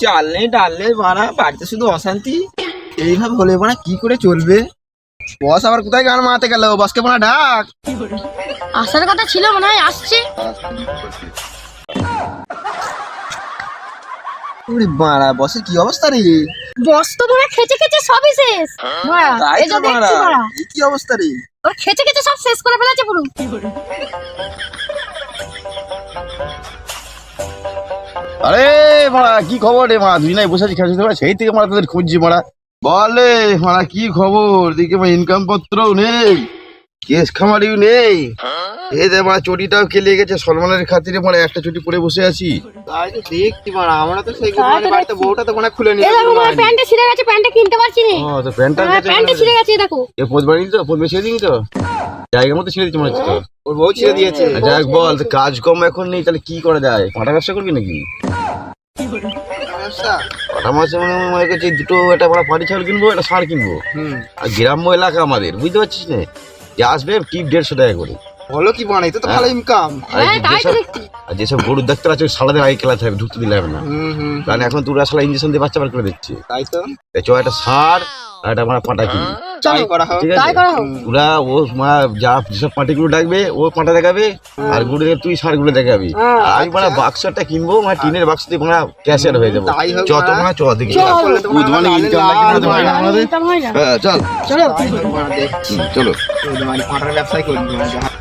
চাল নেই ডাল নেই বাড়া বাড়িতে শুধু অশান্তি। এইভাবে হলে বাড়া কি করে চলবে? বস আবার কোথায় গান মারাতে গেল? বসকে বাড়া ডাক। আসার কথা ছিল মনে হয় আসছে। ওরে বাড়া বসের কি অবস্থা রে? বস তো মনে খেচে খেচে সবই শেষ। তাই তো বাড়া কি অবস্থা রে? ওর খেচে খেচে সব শেষ করে ফেলেছে পুরো। আরে মারা কি খবর রে মারা? দুই নাই বসে আছি পারে সেই থেকে মারা তোদের খুঁজছি মারা। বলে মারা কি খবর? দিকে ইনকাম পত্রও নেই। কেস খামারিও নেই। এই দে মারা চটিটাও কেলে গেছে? সলমানের খাতিরে মারা একটা চটি পরে বসে আছি। তাই তো দেখছি বাড়া আমরা তো সেই বাড়িতে বউটা তো মনে খুলে নিয়ে দেখো আমার প্যান্টে ছিঁড়ে গেছে প্যান্টে কিনতে পারছি না। ও তো প্যান্টটা হ্যাঁ, প্যান্টে ছিঁড়ে গেছে। দেখো। এ পোদ বাড়ি তো? বেছে দিই তো? জায়গার মতো ছেড়ে দিচ্ছি মনে হচ্ছে ওর বউ ছেড়ে দিয়েছে। যাই হোক বল তো কাজ কম এখন নেই তাহলে কি করা যায়? পাটা ব্যবসা করবি নাকি? মাসে মনে হয় মনে করছি দুটো একটা বড় পাটি ছাগল কিনবো একটা সার কিনবো। আর গ্রাম্য এলাকা আমাদের বুঝতে পারছিস না? যে আসবে টিপ দেড়শো টাকা করে। বলো কি বানাই তো তো ভালো ইনকাম আর হ্যাঁ তাই তো যেসব আর যেসব গরুর ডাক্তার আছে ওই সারাদিন আগে খেলাতে হবে ঢুকতে দিলে হবে না। কারণ এখন তোর আসলে ইঞ্জেকশন দিয়ে বাচ্চা বার করে দিচ্ছে। তাই তো। চ একটা সার আর একটা মানে পাটা কিনি তাই করা হোক ঠিক তাই আছে করা হোক। ওরা ও মা যা যেসব পাটিগুলো ডাকবে ও পাটা দেখাবে আরগুলো তুই সারগুলো দেখাবি। হ্যাঁ, আর আমি মানে বাক্সটা কিনবো মানে টিনের বাক্স দিয়ে মানে ক্যাশের হয়ে যাব। তাই হোক যত বাড়া। মানে চ করলে তো মানে হয় না আমাদের? ইনকাম হয় না। হ্যাঁ চল। চলো। তাই হোক। চলো। মানে ব্যবসায় করবি। যাহা-